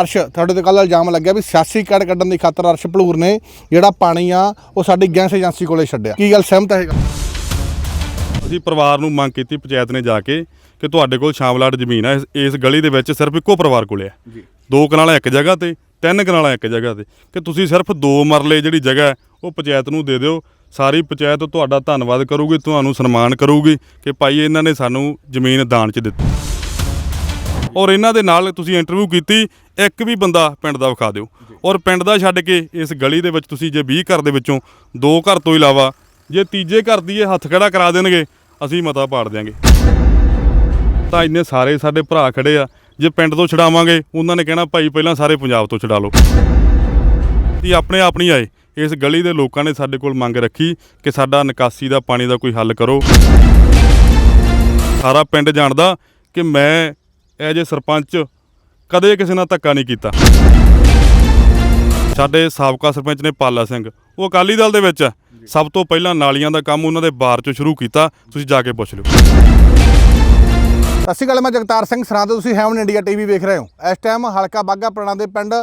ਅਰਸ਼ ਤੁਹਾਡੇ ਤੇ ਕੱਲ ਇਲਜ਼ਾਮ ਲੱਗਿਆ ਵੀ ਸਿਆਸੀ ਕੜ ਕੱਢਣ ਦੀ ਖਾਤਰ ਅਰਸ਼ ਭਲੂਰ ਨੇ ਜਿਹੜਾ ਪਾਣੀ ਆ ਉਹ ਸਾਡੀ ਗੈਸ ਏਜੰਸੀ ਕੋਲੇ ਛੱਡਿਆ। ਕੀ ਗੱਲ ਸਹਿਮਤ ਹੈਗਾ? ਅਸੀਂ ਪਰਿਵਾਰ ਨੂੰ ਮੰਗ ਕੀਤੀ ਪੰਚਾਇਤ ਨੇ ਜਾ ਕੇ ਕਿ ਤੁਹਾਡੇ ਕੋਲ ਸ਼ਾਮਲਾਟ ਜ਼ਮੀਨ ਹੈ ਇਸ- ਗਲੀ ਦੇ ਵਿੱਚ ਸਿਰਫ ਇੱਕੋ ਪਰਿਵਾਰ ਕੋਲੇ ਹੈ ਜੀ। ਦੋ ਕਨਾਲਾਂ ਇੱਕ ਜਗ੍ਹਾ ਤੇ ਤਿੰਨ ਕਨਾਲਾਂ ਇੱਕ ਜਗ੍ਹਾ ਤੇ। ਕਿ ਤੁਸੀਂ ਸਿਰਫ ਦੋ ਮਰਲੇ ਜਿਹੜੀ ਜਗ੍ਹਾ ਉਹ ਪੰਚਾਇਤ ਨੂੰ ਦੇ ਦਿਓ। ਸਾਰੀ ਪੰਚਾਇਤ ਤੁਹਾਡਾ ਧੰਨਵਾਦ ਕਰੂਗੀ ਤੁਹਾਨੂੰ ਸਨਮਾਨ ਕਰੂਗੀ ਕਿ ਭਾਈ ਇਹਨਾਂ ਨੇ ਸਾਨੂੰ ਜ਼ਮੀਨ ਦਾਨ 'ਚ ਦਿੱਤੀ। ਔਰ ਇਹਨਾਂ ਦੇ ਨਾਲ ਤੁਸੀਂ ਇੰਟਰਵਿਊ ਕੀਤੀ ਇੱਕ ਵੀ ਬੰਦਾ ਪਿੰਡ ਦਾ ਵਿਖਾ ਦਿਓ। ਔਰ ਪਿੰਡ ਦਾ ਛੱਡ ਕੇ ਇਸ ਗਲੀ ਦੇ ਵਿੱਚ ਤੁਸੀਂ ਜੇ 20 ਘਰ ਦੇ ਵਿੱਚੋਂ ਦੋ ਘਰ ਤੋਂ ਇਲਾਵਾ ਜੇ ਤੀਜੇ ਘਰ ਦੀ ਇਹ ਹੱਥ ਖੜਾ ਕਰਾ ਦੇਣਗੇ ਅਸੀਂ ਮਤਾ ਪਾੜ ਦਿਆਂਗੇ। ਤਾਂ ਇੰਨੇ ਸਾਰੇ ਸਾਡੇ ਭਰਾ ਖੜੇ ਆ ਜੇ ਪਿੰਡ ਤੋਂ ਛਡਾਵਾਂਗੇ ਉਹਨਾਂ ਨੇ ਕਹਿਣਾ ਭਾਈ ਪਹਿਲਾਂ ਸਾਰੇ ਪੰਜਾਬ ਤੋਂ ਛਡਾ ਲਓ। ਜੀ ਆਪਣੇ ਆਪ ਨਹੀਂ ਆਏ। ਇਸ ਗਲੀ ਦੇ ਲੋਕਾਂ ਨੇ ਸਾਡੇ ਕੋਲ ਮੰਗ ਰੱਖੀ ਕਿ ਸਾਡਾ ਨਿਕਾਸੀ ਦਾ ਪਾਣੀ ਦਾ ਕੋਈ ਹੱਲ ਕਰੋ। ਸਾਰਾ ਪਿੰਡ ਜਾਣਦਾ ਕਿ ਮੈਂ ਐਜ ਏ ਸਰਪੰਚ ਕਦੇ ਕਿਸੇ ਨਾਲ ਧੱਕਾ ਨਹੀਂ ਕੀਤਾ। ਸਾਡੇ ਸਾਬਕਾ ਸਰਪੰਚ ਨੇ ਪਾਲਾ ਸਿੰਘ ਉਹ ਅਕਾਲੀ ਦਲ ਦੇ ਵਿੱਚ ਹੈ। ਸਭ ਤੋਂ ਪਹਿਲਾਂ ਨਾਲੀਆਂ ਦਾ ਕੰਮ ਉਹਨਾਂ ਦੇ ਬਾਰ ਚੋਂ ਸ਼ੁਰੂ ਕੀਤਾ ਤੁਸੀਂ ਜਾ ਕੇ ਪੁੱਛ ਲਿਓ। ਸਤਿ ਸ਼੍ਰੀ ਅਕਾਲ ਮੈਂ ਜਗਤਾਰ ਸਿੰਘ ਸਰਾਂ ਤੋਂ ਤੁਸੀਂ ਹੈਵਨ ਇੰਡੀਆ ਟੀਵੀ ਵੇਖ ਰਹੇ ਹੋ। ਇਸ ਟਾਈਮ ਹਲਕਾ ਬਾਗਾ ਪੁਰਾਣਾ ਦੇ ਪਿੰਡ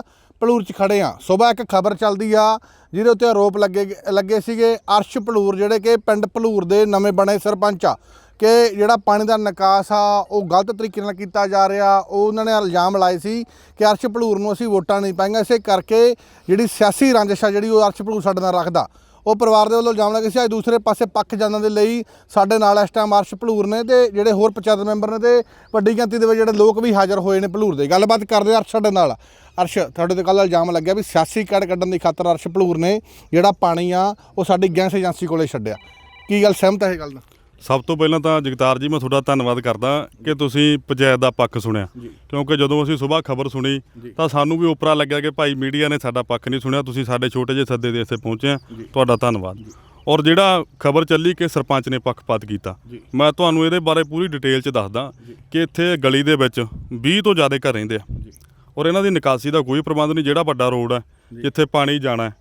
ਭਲੂਰ 'ਚ ਖੜੇ ਆ ਸਵੇਰ ਇੱਕ ਖਬਰ ਚੱਲਦੀ ਆ ਜਿਹਦੇ ਉੱਤੇ ਆਰੋਪ ਲੱਗੇ ਲੱਗੇ ਸੀਗੇ ਅਰਸ਼ ਭਲੂਰ ਜਿਹੜੇ ਕਿ ਪਿੰਡ ਭਲੂਰ ਦੇ ਨਵੇਂ ਬਣੇ ਸਰਪੰਚ ਆ। ਕਿ ਜਿਹੜਾ ਪਾਣੀ ਦਾ ਨਿਕਾਸ ਆ, ਉਹ ਗਲਤ ਤਰੀਕੇ ਨਾਲ ਕੀਤਾ ਜਾ ਰਿਹਾ। ਉਹ ਉਹਨਾਂ ਨੇ ਇਲਜ਼ਾਮ ਲਾਏ ਸੀ ਕਿ ਅਰਸ਼ ਭਲੂਰ ਨੂੰ ਅਸੀਂ ਵੋਟਾਂ ਨਹੀਂ ਪਾਈਆਂ ਇਸੇ ਕਰਕੇ ਜਿਹੜੀ ਸਿਆਸੀ ਰੰਜਿਸ਼ ਆ, ਜਿਹੜੀ ਉਹ ਅਰਸ਼ ਭਲੂਰ ਸਾਡੇ ਨਾਲ ਰੱਖਦਾ। ਉਹ ਪਰਿਵਾਰ ਦੇ ਵੱਲੋਂ ਇਲਜ਼ਾਮ ਲੱਗੇ ਸੀ। ਅੱਜ ਦੂਸਰੇ ਪਾਸੇ ਪੱਖ ਜਾਣਨ ਦੇ ਲਈ ਸਾਡੇ ਨਾਲ ਇਸ ਟਾਈਮ ਅਰਸ਼ ਭਲੂਰ ਨੇ ਤੇ ਜਿਹੜੇ ਹੋਰ ਪੰਚਾਇਤ ਮੈਂਬਰ ਨੇ ਤੇ ਵੱਡੀ ਗਿਣਤੀ ਦੇ ਵਿੱਚ ਜਿਹੜੇ ਲੋਕ ਵੀ ਹਾਜ਼ਰ ਹੋਏ ਨੇ ਭਲੂਰ ਦੇ। ਗੱਲਬਾਤ ਕਰਦੇ ਅਰਸ਼ ਸਾਡੇ ਨਾਲ। ਅਰਸ਼, ਤੁਹਾਡੇ ਤੇ ਕੱਲ ਇਲਜ਼ਾਮ ਲੱਗਿਆ ਵੀ ਸਿਆਸੀ ਕੜ ਕੱਢਣ ਦੀ ਖਾਤਰ ਅਰਸ਼ ਭਲੂਰ ਨੇ ਜਿਹੜਾ ਪਾਣੀ ਆ, ਉਹ ਸਾਡੀ ਗੈਸ ਏਜੰਸੀ ਕੋਲੇ ਛੱਡਿਆ। ਕੀ ਗੱਲ, ਸਹਿਮਤ ਹੈ ਇਹ ਗੱਲ ਨਾਲ? ਸਭ ਤੋਂ ਪਹਿਲਾਂ ਤਾਂ ਜਗਤਾਰ ਜੀ ਮੈਂ ਤੁਹਾਡਾ ਧੰਨਵਾਦ ਕਰਦਾ ਕਿ ਤੁਸੀਂ ਪੰਚਾਇਤ ਦਾ ਪੱਖ ਸੁਣਿਆ। ਕਿਉਂਕਿ ਜਦੋਂ ਅਸੀਂ ਸਵੇਰ ਖਬਰ ਸੁਣੀ ਤਾਂ ਸਾਨੂੰ ਵੀ ਉਪਰਾ ਲੱਗਿਆ ਕਿ ਭਾਈ ਮੀਡੀਆ ਨੇ ਸਾਡਾ ਪੱਖ ਨਹੀਂ ਸੁਣਿਆ ਤੁਸੀਂ ਸਾਡੇ ਛੋਟੇ ਜਿਹੇ ਸੱਦੇ ਦੇ ਇੱਥੇ ਪਹੁੰਚੇ ਆ। ਤੁਹਾਡਾ ਧੰਨਵਾਦ। ਔਰ ਜਿਹੜਾ ਖਬਰ ਚੱਲੀ ਕਿ ਸਰਪੰਚ ਨੇ ਪੱਖਪਾਤ ਕੀਤਾ ਮੈਂ ਤੁਹਾਨੂੰ ਇਹਦੇ ਬਾਰੇ ਪੂਰੀ ਡਿਟੇਲ 'ਚ ਦੱਸਦਾ ਕਿ ਇੱਥੇ ਗਲੀ ਦੇ ਵਿੱਚ 20 ਤੋਂ ਜ਼ਿਆਦਾ ਘਰ ਰਹਿੰਦੇ ਆ। ਔਰ ਇਹਨਾਂ ਦੀ ਨਿਕਾਸੀ ਦਾ ਕੋਈ ਪ੍ਰਬੰਧ ਨਹੀਂ ਜਿਹੜਾ ਵੱਡਾ ਰੋਡ ਹੈ ਜਿੱਥੇ ਪਾਣੀ ਜਾਣਾ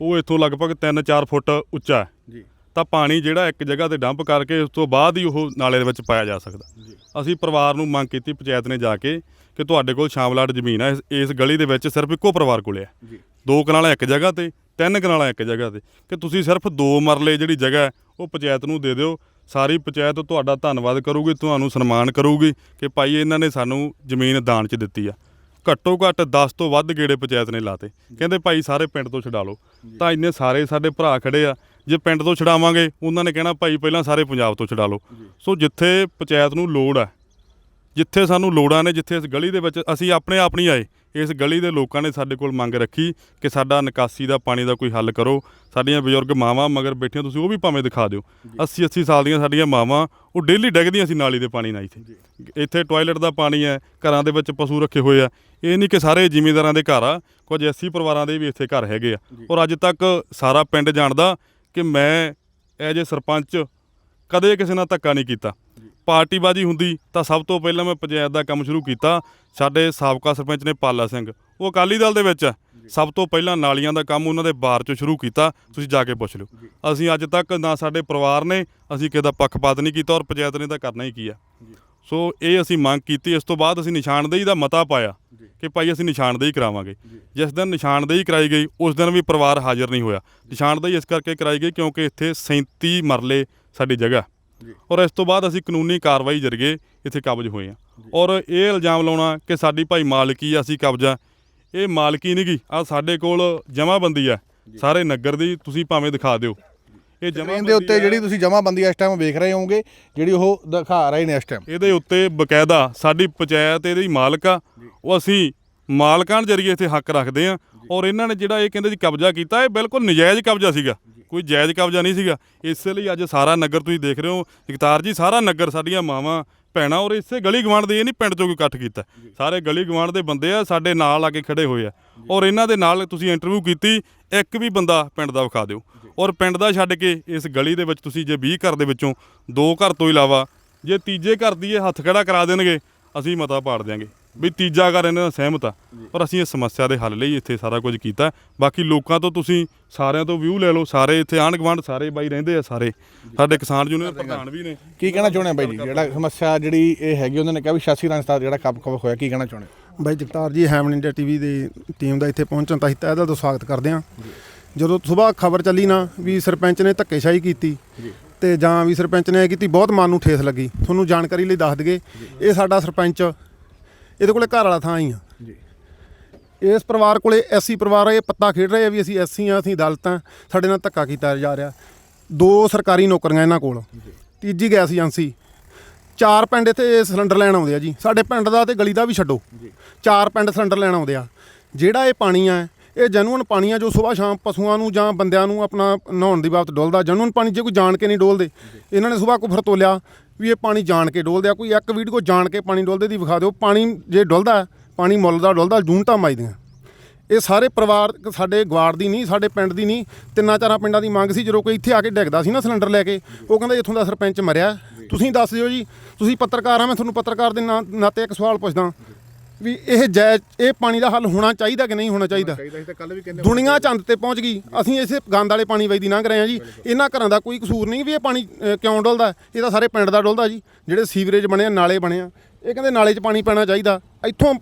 ਉਹ ਇੱਥੋਂ ਲਗਭਗ 3-4 ਫੁੱਟ ਉੱਚਾ ਹੈ। ਤਾਂ ਪਾਣੀ ਜਿਹੜਾ ਇੱਕ ਜਗ੍ਹਾ ਤੇ ਡੰਪ ਕਰਕੇ ਉਸ ਤੋਂ ਬਾਅਦ ਹੀ ਉਹ ਨਾਲੇ ਦੇ ਵਿੱਚ ਪਾਇਆ ਜਾ ਸਕਦਾ। ਅਸੀਂ ਪਰਿਵਾਰ ਨੂੰ ਮੰਗ ਕੀਤੀ ਪੰਚਾਇਤ ਨੇ ਜਾ ਕੇ ਕਿ ਤੁਹਾਡੇ ਕੋਲ ਸ਼ਾਮਲਾਟ ਜ਼ਮੀਨ ਹੈ ਇਸ- ਗਲੀ ਦੇ ਵਿੱਚ ਸਿਰਫ ਇੱਕੋ ਪਰਿਵਾਰ ਕੋਲੇ ਹੈ ਦੋ ਕਨਾਲਾਂ ਇੱਕ ਜਗ੍ਹਾ ਤੇ ਤਿੰਨ ਕਨਾਲਾਂ ਇੱਕ ਜਗ੍ਹਾ ਤੇ। ਕਿ ਤੁਸੀਂ ਸਿਰਫ ਦੋ ਮਰਲੇ ਜਿਹੜੀ ਜਗ੍ਹਾ ਉਹ ਪੰਚਾਇਤ ਨੂੰ ਦੇ ਦਿਓ। ਸਾਰੀ ਪੰਚਾਇਤ ਤੁਹਾਡਾ ਧੰਨਵਾਦ ਕਰੂਗੀ ਤੁਹਾਨੂੰ ਸਨਮਾਨ ਕਰੂਗੀ ਕਿ ਭਾਈ ਇਹਨਾਂ ਨੇ ਸਾਨੂੰ ਜ਼ਮੀਨ ਦਾਨ 'ਚ ਦਿੱਤੀ ਆ। ਘੱਟੋ ਘੱਟ 10 ਤੋਂ ਵੱਧ ਗੇੜੇ ਪੰਚਾਇਤ ਨੇ ਲਾਤੇ। ਕਹਿੰਦੇ ਭਾਈ ਸਾਰੇ ਪਿੰਡ ਤੋਂ ਛਡਾ ਲਓ। ਤਾਂ ਇੰਨੇ ਸਾਰੇ ਸਾਡੇ ਭਰਾ ਖੜੇ ਆ ਜੇ ਪਿੰਡ ਤੋਂ ਛਡਾਵਾਂਗੇ ਉਹਨਾਂ ਨੇ ਕਹਿਣਾ ਭਾਈ ਪਹਿਲਾਂ ਸਾਰੇ ਪੰਜਾਬ ਤੋਂ ਛਡਾ ਲਓ। ਸੋ ਜਿੱਥੇ ਪੰਚਾਇਤ ਨੂੰ ਲੋੜ ਹੈ ਜਿੱਥੇ ਸਾਨੂੰ ਲੋੜਾਂ ਨੇ ਜਿੱਥੇ ਇਸ ਗਲੀ ਦੇ ਵਿੱਚ ਅਸੀਂ ਆਪਣੇ ਆਪ ਨਹੀਂ ਆਏ ਇਸ ਗਲੀ ਦੇ ਲੋਕਾਂ ਨੇ ਸਾਡੇ ਕੋਲ ਮੰਗ ਰੱਖੀ ਕਿ ਸਾਡਾ ਨਿਕਾਸੀ ਦਾ ਪਾਣੀ ਦਾ ਕੋਈ ਹੱਲ ਕਰੋ। ਸਾਡੀਆਂ ਬਜ਼ੁਰਗ ਮਾਵਾਂ ਮਗਰ ਬੈਠੀਆਂ ਤੁਸੀਂ ਉਹ ਵੀ ਭਾਵੇਂ ਦਿਖਾ ਦਿਓ। 80 80 ਸਾਲ ਦੀਆਂ ਸਾਡੀਆਂ ਮਾਵਾਂ ਉਹ ਡੇਲੀ ਡਿੱਗਦੀਆਂ ਸੀ ਨਾਲੀ ਦੇ ਪਾਣੀ ਨਾਲ ਇੱਥੇ। ਇੱਥੇ ਟਾਇਲਟ ਦਾ ਪਾਣੀ ਹੈ ਘਰਾਂ ਦੇ ਵਿੱਚ ਪਸ਼ੂ ਰੱਖੇ ਹੋਏ ਆ। ਇਹ ਨਹੀਂ ਕਿ ਸਾਰੇ ਜ਼ਿਮੀਂਦਾਰਾਂ ਦੇ ਘਰ ਆ ਕੁਝ 80 ਪਰਿਵਾਰਾਂ ਦੇ ਵੀ ਇੱਥੇ ਘਰ ਹੈਗੇ ਆ। ਔਰ ਅੱਜ ਤੱਕ ਸਾਰਾ ਪਿੰਡ ਜਾਣਦਾ ਕਿ ਮੈਂ ਐਜ ਏ ਸਰਪੰਚ ਕਦੇ ਕਿਸੇ ਨਾਲ ਧੱਕਾ ਨਹੀਂ ਕੀਤਾ। ਪਾਰਟੀਬਾਜ਼ੀ ਹੁੰਦੀ ਤਾਂ ਸਭ ਤੋਂ ਪਹਿਲਾਂ ਮੈਂ ਪੰਚਾਇਤ ਦਾ ਕੰਮ ਸ਼ੁਰੂ ਕੀਤਾ। ਸਾਡੇ ਸਾਬਕਾ ਸਰਪੰਚ ਨੇ ਪਾਲਾ ਸਿੰਘ। ਉਹ ਅਕਾਲੀ ਦਲ ਦੇ ਵਿੱਚ ਹੈ। ਸਭ ਤੋਂ ਪਹਿਲਾਂ ਨਾਲੀਆਂ ਦਾ ਕੰਮ ਉਹਨਾਂ ਦੇ ਬਾਰ ਚੋਂ ਸ਼ੁਰੂ ਕੀਤਾ। ਤੁਸੀਂ ਜਾ ਕੇ ਪੁੱਛ ਲਿਓ। ਅਸੀਂ ਅੱਜ ਤੱਕ ਨਾ ਸਾਡੇ ਪਰਿਵਾਰ ਨੇ ਅਸੀਂ ਕਿਸੇ ਦਾ ਪੱਖਪਾਤ ਨਹੀਂ ਕੀਤਾ ਔਰ ਪੰਚਾਇਤ ਨੇ ਤਾਂ ਕਰਨਾ ਹੀ ਕੀ ਆ ਸੋ ਇਹ ਅਸੀਂ ਮੰਗ ਕੀਤੀ। ਇਸ ਤੋਂ ਬਾਅਦ ਅਸੀਂ ਨਿਸ਼ਾਨਦੇਹੀ ਦਾ ਮਤਾ ਪਾਇਆ। ਕਿ ਭਾਈ ਅਸੀਂ ਨਿਸ਼ਾਨਦੇਹੀ ਕਰਾਵਾਂਗੇ। ਜਿਸ ਦਿਨ ਨਿਸ਼ਾਨਦੇਹੀ ਕਰਾਈ ਗਈ ਉਸ ਦਿਨ ਵੀ ਪਰਿਵਾਰ ਹਾਜ਼ਰ ਨਹੀਂ ਹੋਇਆ। ਨਿਸ਼ਾਨਦੇਹੀ ਇਸ ਕਰਕੇ ਕਰਾਈ ਗਈ ਕਿਉਂਕਿ ਇੱਥੇ 37 ਮਰਲੇ ਸਾਡੀ ਜਗ੍ਹਾ। ਔਰ ਇਸ ਤੋਂ ਬਾਅਦ ਅਸੀਂ ਕਾਨੂੰਨੀ ਕਾਰਵਾਈ ਜਰੀਏ ਇੱਥੇ ਕਬਜ਼ ਹੋਏ ਆ ਔਰ ਇਹ ਇਲਜ਼ਾਮ ਲਾਉਣਾ ਕਿ ਸਾਡੀ ਭਾਈ ਮਾਲਕੀ ਆ ਅਸੀਂ ਕਬਜ਼ਾ। ਇਹ ਮਾਲਕੀ ਨਹੀਂ ਗੀ ਆ ਸਾਡੇ ਕੋਲ ਜਮਾਬੰਦੀ ਆ। ਸਾਰੇ ਨਗਰ ਦੀ ਤੁਸੀਂ ਭਾਵੇਂ ਦਿਖਾ ਦਿਓ। ਇਹ ਜ਼ਮੀਨ ਦੇ ਉੱਤੇ ਜਿਹੜੀ ਤੁਸੀਂ ਜਮਾਬੰਦੀ ਇਸ ਟਾਈਮ ਵੇਖ ਰਹੇ ਹੋਵੋਗੇ ਜਿਹੜੀ ਉਹ ਦਿਖਾ ਰਹੇ ਨੇ ਇਸ ਟਾਈਮ ਇਹਦੇ ਉੱਤੇ ਬਕਾਇਦਾ ਸਾਡੀ ਪੰਚਾਇਤ ਇਹਦੀ ਮਾਲਕ ਆ। ਉਹ ਅਸੀਂ ਮਾਲਕਾਂ ਦੇ ਜਰੀਏ ਇੱਥੇ ਹੱਕ ਰੱਖਦੇ ਆ। ਔਰ ਇਹਨਾਂ ਨੇ ਜਿਹੜਾ ਇਹ ਕਹਿੰਦੇ ਜੀ ਕਬਜ਼ਾ ਕੀਤਾ ਇਹ ਬਿਲਕੁਲ ਨਜਾਇਜ਼ ਕਬਜ਼ਾ ਸੀਗਾ। ਕੋਈ ਜਾਇਜ਼ ਕਬਜ਼ਾ ਨਹੀਂ ਸੀਗਾ। ਇਸੇ ਲਈ ਅੱਜ ਸਾਰਾ ਨਗਰ ਤੁਸੀਂ ਦੇਖ ਰਹੇ ਹੋ ਇਕਤਾਰ ਜੀ ਸਾਰਾ ਨਗਰ ਸਾਡੀਆਂ ਮਾਵਾਂ ਭੈਣਾਂ ਔਰ ਇਸੇ ਗਲੀ ਗਵਾਂਢ ਦੇ ਇਹ ਨਹੀਂ ਪਿੰਡ ਚੋਂ ਕੋਈ ਇਕੱਠ ਕੀਤਾ। ਸਾਰੇ ਗਲੀ ਗਵਾਂਢ ਦੇ ਬੰਦੇ ਆ ਸਾਡੇ ਨਾਲ ਆ ਕੇ ਖੜੇ ਹੋਏ ਆ। ਔਰ ਇਹਨਾਂ ਦੇ ਨਾਲ ਤੁਸੀਂ ਇੰਟਰਵਿਊ ਕੀਤੀ ਇੱਕ ਵੀ ਬੰਦਾ ਪਿੰਡ ਦਾ ਵਿਖਾ ਦਿਓ। ਔਰ ਪਿੰਡ ਦਾ ਛੱਡ ਕੇ ਇਸ ਗਲੀ ਦੇ ਵਿੱਚ ਤੁਸੀਂ ਜੇ 20 ਘਰ ਦੇ ਵਿੱਚੋਂ ਦੋ ਘਰ ਤੋਂ ਇਲਾਵਾ ਜੇ ਤੀਜੇ ਘਰ ਦੀ ਇਹ ਹੱਥ ਖੜਾ ਕਰਾ ਦੇਣਗੇ ਅਸੀਂ ਮਤਾ ਪਾੜ ਦਿਆਂਗੇ। ਵੀ ਤੀਜਾ ਘਰ ਇਹਨਾਂ ਦਾ ਸਹਿਮਤ ਆ। ਪਰ ਅਸੀਂ ਇਸ ਸਮੱਸਿਆ ਦੇ ਹੱਲ ਲਈ ਇੱਥੇ ਸਾਰਾ ਕੁਝ ਕੀਤਾ ਬਾਕੀ ਲੋਕਾਂ ਤੋਂ ਤੁਸੀਂ ਸਾਰਿਆਂ ਤੋਂ ਵਿਊ ਲੈ ਲਓ। ਸਾਰੇ ਇੱਥੇ ਆਂਢ ਗੁਆਂਢ ਸਾਰੇ ਬਾਈ ਰਹਿੰਦੇ ਆ ਸਾਰੇ। ਸਾਡੇ ਕਿਸਾਨ ਯੂਨੀਅਨ ਪ੍ਰਧਾਨ ਵੀ ਨੇ। ਕੀ ਕਹਿਣਾ ਚਾਹੁੰਦੇ ਆ ਬਾਈ ਜੀ? ਜਿਹੜਾ ਸਮੱਸਿਆ ਜਿਹੜੀ ਇਹ ਹੈਗੀ ਉਹਨਾਂ ਨੇ ਕਿਹਾ ਵੀ 86 ਰੰਜ ਦਾ ਜਿਹੜਾ ਕੱਪ ਕੱਪ ਹੋਇਆ ਕੀ ਕਹਿਣਾ ਚਾਹੁੰਦੇ ਬਾਈ Jagtar ji Haven India TV ਦੀ ਟੀਮ ਦਾ ਇੱਥੇ ਪਹੁੰਚਣ ਤਾਂ ਅਸੀਂ ਤਹਿ ਦਿਲ ਤੋਂ ਸਵਾਗਤ ਕਰਦੇ ਹਾਂ। ਜਦੋਂ ਸਵੇਰ ਖਬਰ ਚੱਲੀ ਨਾ ਵੀ ਸਰਪੰਚ ਨੇ ਧੱਕੇਸ਼ਾਹੀ ਕੀਤੀ ਤੇ ਜਾਂ ਵੀ ਸਰਪੰਚ ਨੇ ਇਹ ਕੀਤੀ ਬਹੁਤ ਮਨ ਨੂੰ ਠੇਸ ਲੱਗੀ। ਤੁਹਾਨੂੰ ਜਾਣਕਾਰੀ ਲਈ ਦੱਸ ਦਈਏ ਇਹ ਸਾਡਾ ਸਰਪੰਚ ਇਹਦੇ ਕੋਲੇ ਘਰ ਵਾਲਾ ਥਾਂ ਹੀ ਆ। ਇਸ ਪਰਿਵਾਰ ਕੋਲੇ ਐਸੀ ਪਰਿਵਾਰ ਆ ਇਹ ਪੱਤਾ ਖੇਡ ਰਹੇ ਆ ਵੀ ਅਸੀਂ ਐਸੀ ਆ ਅਸੀਂ ਦਲਿਤ ਆ ਸਾਡੇ ਨਾਲ ਧੱਕਾ ਕੀਤਾ ਜਾ ਰਿਹਾ। ਦੋ ਸਰਕਾਰੀ ਨੌਕਰੀਆਂ ਇਹਨਾਂ ਕੋਲ। ਤੀਜੀ ਗੈਸ ਏਜੰਸੀ। ਚਾਰ ਪਿੰਡ ਇੱਥੇ ਸਿਲੰਡਰ ਲੈਣ ਆਉਂਦੇ ਆ ਜੀ। ਸਾਡੇ ਪਿੰਡ ਦਾ ਤੇ ਗਲੀ ਦਾ ਵੀ ਛੱਡੋ। ਚਾਰ ਪਿੰਡ ਸਿਲੰਡਰ ਲੈਣ ਆਉਂਦੇ ਆ। ਜਿਹੜਾ ਇਹ ਪਾਣੀ ਆ ਇਹ ਜੈਨੂਅਨ ਪਾਣੀ ਆ ਜੋ ਸਵੇਰ ਸ਼ਾਮ ਪਸ਼ੂਆਂ ਨੂੰ ਜਾਂ ਬੰਦਿਆਂ ਨੂੰ ਆਪਣਾ ਨਹਾਉਣ ਦੀ ਬਾਬਤ ਡੋਲਦਾ। ਜੈਨੂਅਨ ਪਾਣੀ ਜੇ ਕੋਈ ਜਾਣ ਕੇ ਨਹੀਂ ਡੋਲਦੇ, ਇਹਨਾਂ ਨੇ ਸਵੇਰ ਕੁਫਰ ਤੋਲਿਆ ਵੀ ਇਹ ਪਾਣੀ ਜਾਣ ਕੇ ਡੋਲਦੇ ਆ। ਕੋਈ ਇੱਕ ਵੀਡੀਓ ਜਾਣ ਕੇ ਪਾਣੀ ਡੋਲਦੇ ਦੀ ਵਿਖਾ ਦਿਓ, ਪਾਣੀ ਜੇ ਡੁੱਲਦਾ, ਪਾਣੀ ਮੁੱਲ ਦਾ ਡੁੱਲਦਾ ਜੂਨਟਾਂ ਮਾਈਦੀਆਂ ਇਹ ਸਾਰੇ ਪਰਿਵਾਰ, ਸਾਡੇ ਗਵਾੜ ਦੀ ਨਹੀਂ, ਸਾਡੇ ਪਿੰਡ ਦੀ ਨਹੀਂ, ਤਿੰਨਾਂ ਚਾਰਾਂ ਪਿੰਡਾਂ ਦੀ ਮੰਗ ਸੀ, ਜਦੋਂ ਕੋਈ ਇੱਥੇ ਆ ਕੇ ਡਿੱਗਦਾ ਸੀ ਨਾ ਸਿਲੰਡਰ ਲੈ ਕੇ, ਉਹ ਕਹਿੰਦਾ ਇੱਥੋਂ ਦਾ ਸਰਪੰਚ ਮਰਿਆ। ਤੁਸੀਂ ਦੱਸ ਦਿਓ ਜੀ, ਤੁਸੀਂ ਪੱਤਰਕਾਰ ਆ, ਮੈਂ ਤੁਹਾਨੂੰ ਪੱਤਰਕਾਰ ਦੇ ਨਾਂ- ਨਾਤੇ ਇੱਕ ਸਵਾਲ ਪੁੱਛਦਾ। ਵੀ ਇਹ ਜਾਇਜ਼ ਇਹ ਪਾਣੀ ਦਾ ਹੱਲ ਹੋਣਾ ਚਾਹੀਦਾ ਕਿ ਨਹੀਂ ਹੋਣਾ ਚਾਹੀਦਾ? ਚਾਹੀਦਾ ਸੀ ਤਾਂ ਕੱਲ ਵੀ ਕਹਿੰਦੇ ਦੁਨੀਆ ਚੰਦ ਤੇ ਪਹੁੰਚ ਗਈ। ਅਸੀਂ ਇਸੇ ਗੰਦ ਵਾਲੇ ਪਾਣੀ ਵਜਦੀ ਲੰਘ ਰਹੇ ਹਾਂ ਜੀ। ਇਹਨਾਂ ਘਰਾਂ ਦਾ ਕੋਈ ਕਸੂਰ ਨਹੀਂ ਵੀ ਇਹ ਪਾਣੀ ਅ, ਕਿਉਂ ਡੁੱਲਦਾ? ਇਹ ਤਾਂ ਸਾਰੇ ਪਿੰਡ ਦਾ ਡੁੱਲਦਾ ਜੀ। ਜਿਹੜੇ ਸੀਵਰੇਜ ਬਣੇ ਆ ਨਾਲੇ ਬਣੇ ਆ। ਇਹ ਕਹਿੰਦੇ ਨਾਲੇ 'ਚ ਪਾਣੀ ਪੈਣਾ ਚਾਹੀਦਾ। ਇੱਥੋਂ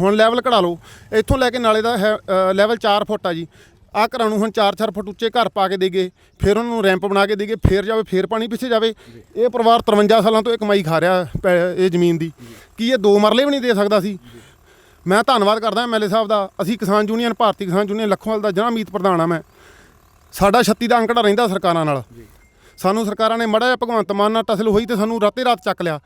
ਹੁਣ ਲੈਵਲ ਘੜਾ ਲਓ। ਇੱਥੋਂ ਲੈ ਕੇ ਨਾਲੇ ਦਾ ਹੈ, ਲੈਵਲ 4 ਫੁੱਟ ਆ ਜੀ। ਆ ਘਰਾਂ ਨੂੰ ਹੁਣ 4-4 ਫੁੱਟ ਉੱਚੇ ਘਰ ਪਾ ਕੇ ਦੇਗੇ ਫਿਰ ਉਹਨਾਂ ਨੂੰ ਰੈਂਪ ਬਣਾ ਕੇ ਦੇਗੇ ਫਿਰ ਜਾਵੇ, ਫਿਰ ਪਾਣੀ ਪਿੱਛੇ ਜਾਵੇ। ਇਹ ਪਰਿਵਾਰ 53 ਸਾਲਾਂ ਤੋਂ ਇਹ ਕਮਾਈ ਖਾ ਰਿਹਾ ਪੈ- ਇਹ ਜ਼ਮੀਨ ਦੀ। ਕੀ ਇਹ ਦੋ ਮਰਲੇ ਵੀ ਨਹੀਂ ਦੇ ਸਕਦਾ ਸੀ? ਮੈਂ ਧੰਨਵਾਦ ਕਰਦਾ ਐਮਐਲਏ ਸਾਹਿਬ ਦਾ। ਅਸੀਂ ਕਿਸਾਨ ਯੂਨੀਅਨ, ਭਾਰਤੀ ਕਿਸਾਨ ਯੂਨੀਅਨ, ਲੱਖੋਵਾਲ ਦਾ ਜਿਹੜਾ ਮੀਤ ਪ੍ਰਧਾਨ ਆ ਮੈਂ। ਸਾਡਾ 36 ਦਾ ਅੰਕੜਾ ਰਹਿੰਦਾ ਸਰਕਾਰਾਂ ਨਾਲ। ਸਾਨੂੰ ਸਰਕਾਰਾਂ ਨੇ ਮੜਾ ਜਿਹਾ ਭਗਵੰਤ ਮਾਨ ਨਾਲ ਟਸਲ ਹੋਈ ਤੇ ਸਾਨੂੰ ਰਾਤੇ ਰਾਤ ਚੱਕ ਲਿਆ।